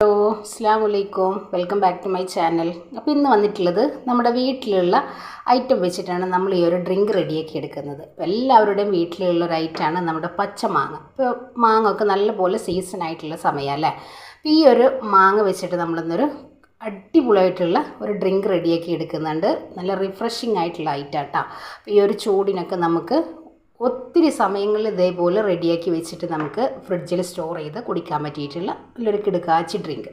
Hello അസ്സാം വലൈക്കും welcome back to my channel. അപ്പോൾ ഇന്ന് വന്നിട്ടുള്ളത് നമ്മുടെ വീട്ടിലുള്ള ഐറ്റം വെച്ചിട്ടാണ് നമ്മൾ ഈ ഒരു ഡ്രിങ്ക് റെഡിയാക്കി എടുക്കുന്നത്. എല്ലാവരുടെയും വീട്ടിലുള്ള ഒരു ഐറ്റമാണ് നമ്മുടെ പച്ചമാങ്ങ ഇപ്പോൾ മാങ്ങ ഒക്കെ നല്ലപോലെ സീസൺ ആയിട്ടുള്ള സമയമല്ലേ അപ്പോൾ ഈ ഒരു മാങ്ങ വെച്ചിട്ട് നമ്മളിന്നൊരു അടിപൊളിയായിട്ടുള്ള ഒരു ഡ്രിങ്ക് റെഡിയാക്കി എടുക്കുന്നുണ്ട്. നല്ല റിഫ്രഷിംഗ് ആയിട്ടുള്ള ഐറ്റം കേട്ടോ അപ്പോൾ ഈ ഒരു ചൂടിനൊക്കെ നമുക്ക് ഒത്തിരി സമയങ്ങളിൽ ഇതേപോലെ റെഡിയാക്കി വെച്ചിട്ട് നമുക്ക് ഫ്രിഡ്ജിൽ സ്റ്റോർ ചെയ്ത് കുടിക്കാൻ പറ്റിയിട്ടുള്ള നല്ലൊരു കിടുക്കാച്ചി ഡ്രിങ്ക്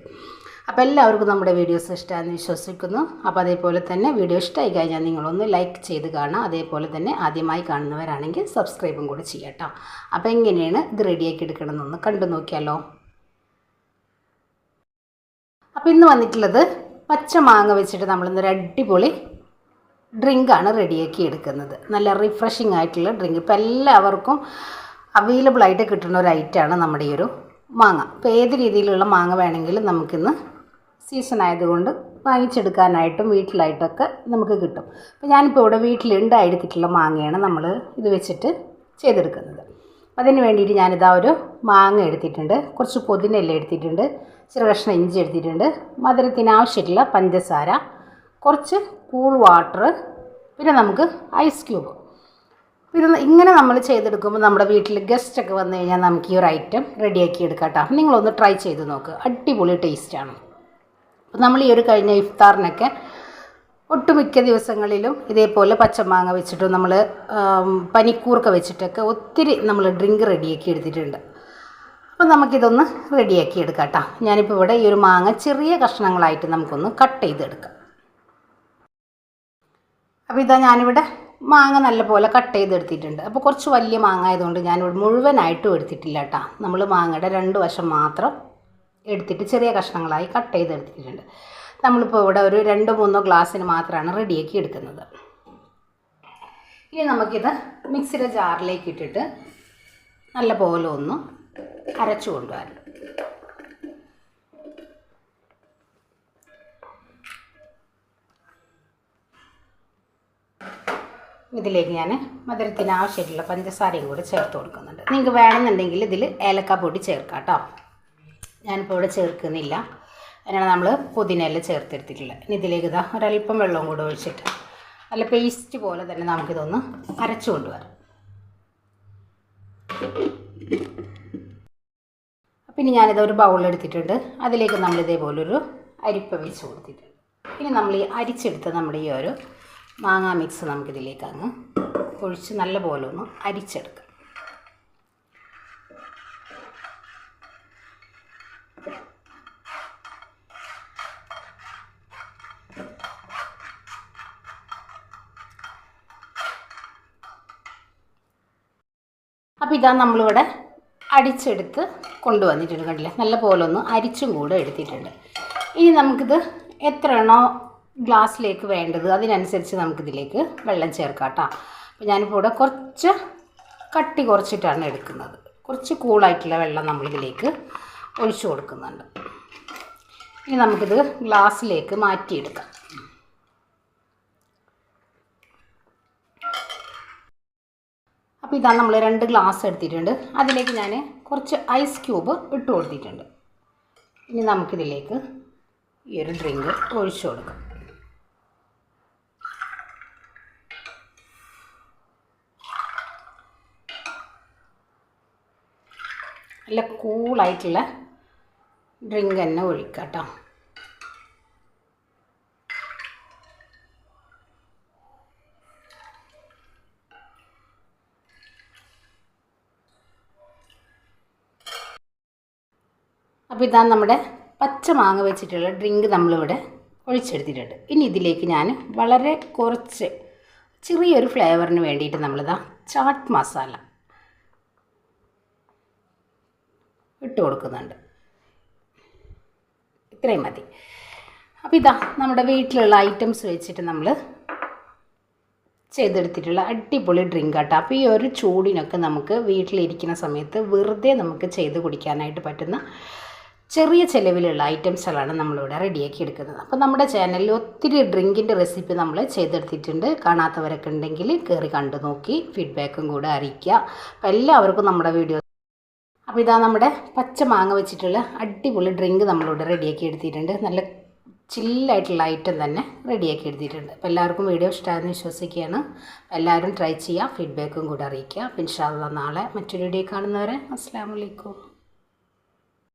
അപ്പോൾ എല്ലാവർക്കും നമ്മുടെ വീഡിയോസ് ഇഷ്ടമാണെന്ന് വിശ്വസിക്കുന്നു. അപ്പോൾ അതേപോലെ തന്നെ വീഡിയോ ഇഷ്ടമായി കഴിഞ്ഞാൽ നിങ്ങളൊന്ന് ലൈക്ക് ചെയ്ത് കാണാം അതേപോലെ തന്നെ ആദ്യമായി കാണുന്നവരാണെങ്കിൽ സബ്സ്ക്രൈബും കൂടെ ചെയ്യട്ടോ അപ്പോൾ എങ്ങനെയാണ് ഇത് റെഡിയാക്കി എടുക്കണമെന്നൊന്ന് കണ്ടു നോക്കിയാലോ. അപ്പോൾ ഇന്ന് വന്നിട്ടുള്ളത് പച്ച മാങ്ങ വെച്ചിട്ട് നമ്മളിന്നൊരു അടിപൊളി ഡ്രിങ്കാണ് റെഡിയാക്കി എടുക്കുന്നത്. നല്ല റിഫ്രഷിംഗ് ആയിട്ടുള്ള ഡ്രിങ്ക്. ഇപ്പോൾ എല്ലാവർക്കും അവൈലബിൾ ആയിട്ട് കിട്ടുന്ന ഒരു ഐറ്റമാണ് നമ്മുടെ ഈ ഒരു മാങ്ങ. ഇപ്പോൾ ഏത് രീതിയിലുള്ള മാങ്ങ വേണമെങ്കിലും നമുക്കിന്ന് സീസൺ ആയതുകൊണ്ട് വാങ്ങിച്ചെടുക്കാനായിട്ടും വീട്ടിലായിട്ടൊക്കെ നമുക്ക് കിട്ടും. അപ്പോൾ ഞാനിപ്പോൾ ഇവിടെ വീട്ടിലുണ്ടായിരുത്തിട്ടുള്ള മാങ്ങയാണ് നമ്മൾ ഇത് വെച്ചിട്ട് ചെയ്തെടുക്കുന്നത്. അതിന് വേണ്ടിയിട്ട് ഞാനിതാ ഒരു മാങ്ങ എടുത്തിട്ടുണ്ട്. കുറച്ച് പൊതിനെല്ലാം എടുത്തിട്ടുണ്ട്. ചെറു കഷ്ണം ഇഞ്ചി എടുത്തിട്ടുണ്ട്. മധുരത്തിന് ആവശ്യമായിട്ടുള്ള പഞ്ചസാര കുറച്ച് കൂൾ വാട്ടർ പിന്നെ നമുക്ക് ഐസ് ക്യൂബ് ഇത് ഇങ്ങനെ നമ്മൾ ചെയ്തെടുക്കുമ്പോൾ നമ്മുടെ വീട്ടിൽ ഗസ്റ്റ് ഒക്കെ വന്നു കഴിഞ്ഞാൽ നമുക്ക് ഈ ഒരു ഐറ്റം റെഡിയാക്കി എടുക്കാം കേട്ടോ നിങ്ങളൊന്ന് ട്രൈ ചെയ്ത് നോക്ക്. അടിപൊളി ടേസ്റ്റാണ് അപ്പോൾ നമ്മൾ ഈ ഒരു കഴിഞ്ഞ ഇഫ്താറിനൊക്കെ ഒട്ടുമിക്ക ദിവസങ്ങളിലും ഇതേപോലെ പച്ചമാങ്ങ വെച്ചിട്ടും നമ്മൾ പനിക്കൂർക്ക വെച്ചിട്ടൊക്കെ ഒത്തിരി നമ്മൾ ഡ്രിങ്ക് റെഡിയാക്കി എടുത്തിട്ടുണ്ട്. അപ്പോൾ നമുക്കിതൊന്ന് റെഡിയാക്കി എടുക്കാം കേട്ടോ ഞാനിപ്പോൾ ഇവിടെ ഈ ഒരു മാങ്ങ ചെറിയ കഷ്ണങ്ങളായിട്ട് നമുക്കൊന്ന് കട്ട് ചെയ്തെടുക്കാം. അപ്പോൾ ഇതാ ഞാനിവിടെ മാങ്ങ നല്ലപോലെ കട്ട് ചെയ്തെടുത്തിട്ടുണ്ട്. അപ്പോൾ കുറച്ച് വലിയ മാങ്ങ ആയതുകൊണ്ട് ഞാനിവിടെ മുഴുവനായിട്ടും എടുത്തിട്ടില്ല കേട്ടോ. നമ്മൾ മാങ്ങയുടെ രണ്ട് വശം മാത്രം എടുത്തിട്ട് ചെറിയ കഷ്ണങ്ങളായി കട്ട് ചെയ്തെടുത്തിട്ടുണ്ട്. നമ്മളിപ്പോൾ ഇവിടെ ഒരു രണ്ട് മൂന്നോ ഗ്ലാസ്സിന് മാത്രമാണ് റെഡിയാക്കി എടുക്കുന്നത്. ഇനി നമുക്കിത് മിക്സിയുടെ ജാറിലേക്ക് ഇട്ടിട്ട് നല്ല പോലെ ഒന്ന് അരച്ചു കൊണ്ടുവരണം. ഇതിലേക്ക് ഞാൻ മധുരത്തിന് ആവശ്യമായിട്ടുള്ള പഞ്ചസാരയും കൂടി ചേർത്ത് കൊടുക്കുന്നുണ്ട്. നിങ്ങൾക്ക് വേണമെന്നുണ്ടെങ്കിൽ ഇതിൽ ഏലക്ക പൊടി ചേർക്കാം കേട്ടോ. ഞാനിപ്പോൾ ഇവിടെ ചേർക്കുന്നില്ല. അതിനാണ് നമ്മൾ പുതിനയെല്ലാം ചേർത്തെടുത്തിട്ടുള്ളത്. ഇനി ഇതിലേക്ക് ഇതാ ഒരല്പം വെള്ളവും കൂടെ ഒഴിച്ചിട്ട് നല്ല പേസ്റ്റ് പോലെ തന്നെ നമുക്കിതൊന്ന് അരച്ചു കൊണ്ടുവരാം. പിന്നെ ഞാനിത് ഒരു ബൗളെടുത്തിട്ടുണ്ട് അതിലേക്ക് നമ്മൾ ഇതേപോലൊരു അരിപ്പ വെച്ച് കൊടുത്തിട്ടുണ്ട്. ഇനി നമ്മൾ ഈ അരിച്ചെടുത്ത നമ്മുടെ ഈ ഒരു മാങ്ങാ മിക്സ് നമുക്കിതിലേക്ക് അങ്ങ് ഒഴിച്ച് നല്ല പോലെ ഒന്ന് അരിച്ചെടുക്കാം. അപ്പോൾ ഇതാ നമ്മളിവിടെ അടിച്ചെടുത്ത് കൊണ്ടുവന്നിട്ടുണ്ട് കണ്ടില്ലേ? നല്ല പോലെ ഒന്ന് അരിച്ചും കൂടെ എടുത്തിട്ടുണ്ട്. ഇനി നമുക്കിത് എത്രയാണോ ഗ്ലാസ്സിലേക്ക് വേണ്ടത്. അതിനനുസരിച്ച് നമുക്കിതിലേക്ക് വെള്ളം ചേർക്കാം കേട്ടോ. അപ്പോൾ ഞാനിപ്പോൾ ഇവിടെ കുറച്ച് കട്ടി കുറച്ചിട്ടാണ് എടുക്കുന്നത്. കുറച്ച് കൂളായിട്ടുള്ള വെള്ളം നമ്മളിതിലേക്ക് ഒഴിച്ചു കൊടുക്കുന്നുണ്ട്. ഇനി നമുക്കിത് ഗ്ലാസ്സിലേക്ക് മാറ്റിയെടുക്കാം. അപ്പോൾ ഇതാണ് നമ്മൾ രണ്ട് ഗ്ലാസ് എടുത്തിട്ടുണ്ട്. അതിലേക്ക് ഞാൻ കുറച്ച് ഐസ് ക്യൂബ് ഇട്ട് കൊടുത്തിട്ടുണ്ട്. ഇനി നമുക്കിതിലേക്ക് ഈ ഒരു ഡ്രിങ്ക് ഒഴിച്ചു കൊടുക്കാം. നല്ല കൂളായിട്ടുള്ള ഡ്രിങ്ക് തന്നെ ഒഴിക്കാം കേട്ടോ. അപ്പോൾ ഇതാണ് നമ്മുടെ പച്ച മാങ്ങ വെച്ചിട്ടുള്ള ഡ്രിങ്ക് നമ്മളിവിടെ ഒഴിച്ചെടുത്തിട്ടുണ്ട്. ഇനി ഇതിലേക്ക് ഞാൻ വളരെ കുറച്ച് ചെറിയൊരു ഫ്ലേവറിന് വേണ്ടിയിട്ട് നമ്മളിതാ ചാട്ട് മസാല ഇട്ട് കൊടുക്കുന്നുണ്ട്. ഇത്രയും മതി. അപ്പോൾ ഇതാ നമ്മുടെ വീട്ടിലുള്ള ഐറ്റംസ് വെച്ചിട്ട് നമ്മൾ ചെയ്തെടുത്തിട്ടുള്ള അടിപൊളി ഡ്രിങ്ക് ആട്ടോ. അപ്പോൾ ഈ ഒരു ചൂടിനൊക്കെ നമുക്ക് വീട്ടിലിരിക്കുന്ന സമയത്ത് വെറുതെ നമുക്ക് ചെയ്ത് കുടിക്കാനായിട്ട് പറ്റുന്ന ചെറിയ ചിലവിലുള്ള ഐറ്റംസുകളാണ് നമ്മളിവിടെ റെഡിയാക്കി എടുക്കുന്നത്. അപ്പോൾ നമ്മുടെ ചാനലിൽ ഒത്തിരി ഡ്രിങ്കിന്റെ റെസിപ്പി നമ്മൾ ചെയ്തെടുത്തിട്ടുണ്ട്. കാണാത്തവരൊക്കെ ഉണ്ടെങ്കിൽ കയറി കണ്ടു നോക്കി ഫീഡ്ബാക്കും കൂടെ അറിയിക്കുക. അപ്പോൾ എല്ലാവർക്കും നമ്മുടെ വീഡിയോ അപ്പോൾ ഇതാ നമ്മുടെ പച്ച മാങ്ങ വെച്ചിട്ടുള്ള അടിപൊളി ഡ്രിങ്ക് നമ്മളിവിടെ റെഡിയാക്കി എടുത്തിട്ടുണ്ട്. നല്ല ചില്ലായിട്ടുള്ള ഐറ്റം തന്നെ റെഡിയാക്കി എടുത്തിട്ടുണ്ട്. അപ്പോൾ എല്ലാവർക്കും വീഡിയോ ഇഷ്ടമായെന്ന് വിശ്വസിക്കുകയാണ്. എല്ലാവരും ട്രൈ ചെയ്യുക ഫീഡ്ബാക്കും കൂടെ അറിയിക്കുക. അപ്പോൾ ഇൻഷാല്ല നാളെ മറ്റൊരു വീഡിയോ കാണുന്നവരെ അസ്സാം വലൈക്കും